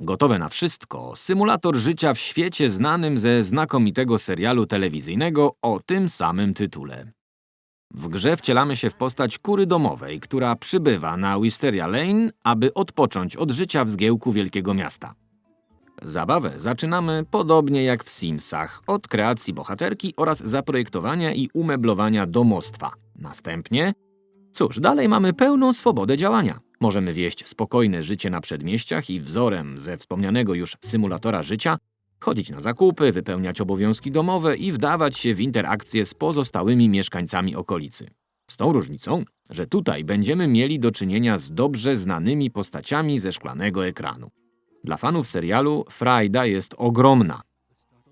Gotowe na wszystko, symulator życia w świecie znanym ze znakomitego serialu telewizyjnego o tym samym tytule. W grze wcielamy się w postać kury domowej, która przybywa na Wisteria Lane, aby odpocząć od życia w zgiełku wielkiego miasta. Zabawę zaczynamy podobnie jak w Simsach, od kreacji bohaterki oraz zaprojektowania i umeblowania domostwa. Następnie, cóż, dalej mamy pełną swobodę działania. Możemy wieść spokojne życie na przedmieściach i wzorem ze wspomnianego już symulatora życia chodzić na zakupy, wypełniać obowiązki domowe i wdawać się w interakcje z pozostałymi mieszkańcami okolicy. Z tą różnicą, że tutaj będziemy mieli do czynienia z dobrze znanymi postaciami ze szklanego ekranu. Dla fanów serialu frajda jest ogromna.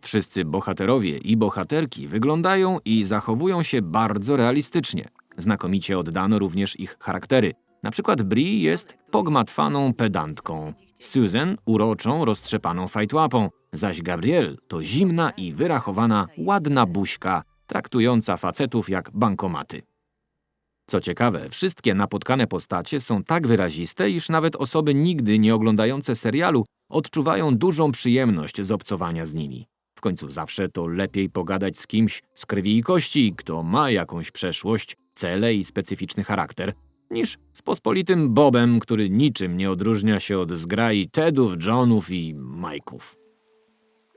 Wszyscy bohaterowie i bohaterki wyglądają i zachowują się bardzo realistycznie. Znakomicie oddano również ich charaktery. Na przykład Bri jest pogmatwaną pedantką, Susan uroczą, roztrzepaną fajtłapą, zaś Gabrielle to zimna i wyrachowana, ładna buźka, traktująca facetów jak bankomaty. Co ciekawe, wszystkie napotkane postacie są tak wyraziste, iż nawet osoby nigdy nie oglądające serialu odczuwają dużą przyjemność z obcowania z nimi. W końcu zawsze to lepiej pogadać z kimś z krwi i kości, kto ma jakąś przeszłość, cele i specyficzny charakter, niż z pospolitym Bobem, który niczym nie odróżnia się od zgrai Tedów, Johnów i Mike'ów.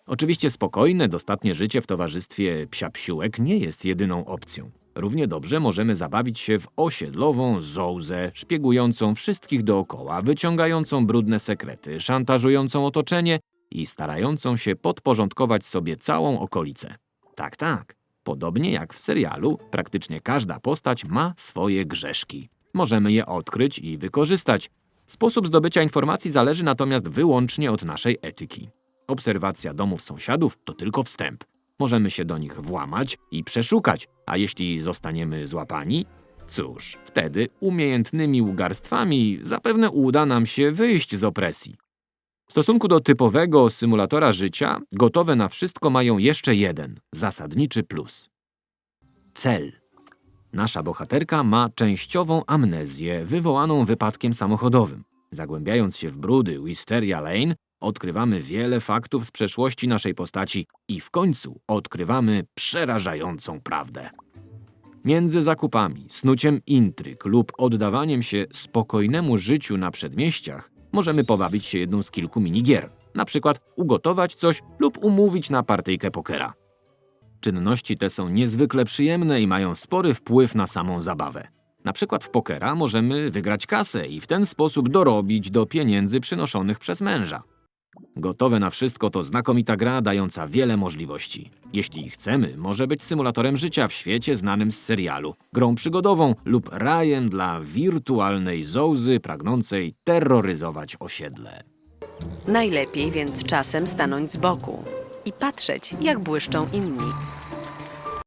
Oczywiście spokojne, dostatnie życie w towarzystwie psia-psiółek nie jest jedyną opcją. Równie dobrze możemy zabawić się w osiedlową zołzę, szpiegującą wszystkich dookoła, wyciągającą brudne sekrety, szantażującą otoczenie i starającą się podporządkować sobie całą okolicę. Tak, tak. Podobnie jak w serialu, praktycznie każda postać ma swoje grzeszki. Możemy je odkryć i wykorzystać. Sposób zdobycia informacji zależy natomiast wyłącznie od naszej etyki. Obserwacja domów sąsiadów to tylko wstęp. Możemy się do nich włamać i przeszukać, a jeśli zostaniemy złapani, cóż, wtedy umiejętnymi łgarstwami zapewne uda nam się wyjść z opresji. W stosunku do typowego symulatora życia, gotowe na wszystko mają jeszcze jeden zasadniczy plus. Cel. Nasza bohaterka ma częściową amnezję wywołaną wypadkiem samochodowym. Zagłębiając się w brudy Wisteria Lane, odkrywamy wiele faktów z przeszłości naszej postaci i w końcu odkrywamy przerażającą prawdę. Między zakupami, snuciem intryg lub oddawaniem się spokojnemu życiu na przedmieściach możemy pobawić się jedną z kilku minigier. Na przykład ugotować coś lub umówić na partyjkę pokera. Czynności te są niezwykle przyjemne i mają spory wpływ na samą zabawę. Na przykład w pokera możemy wygrać kasę i w ten sposób dorobić do pieniędzy przynoszonych przez męża. Gotowe na wszystko to znakomita gra dająca wiele możliwości. Jeśli chcemy, może być symulatorem życia w świecie znanym z serialu, grą przygodową lub rajem dla wirtualnej zołzy pragnącej terroryzować osiedle. Najlepiej więc czasem stanąć z boku i patrzeć, jak błyszczą inni.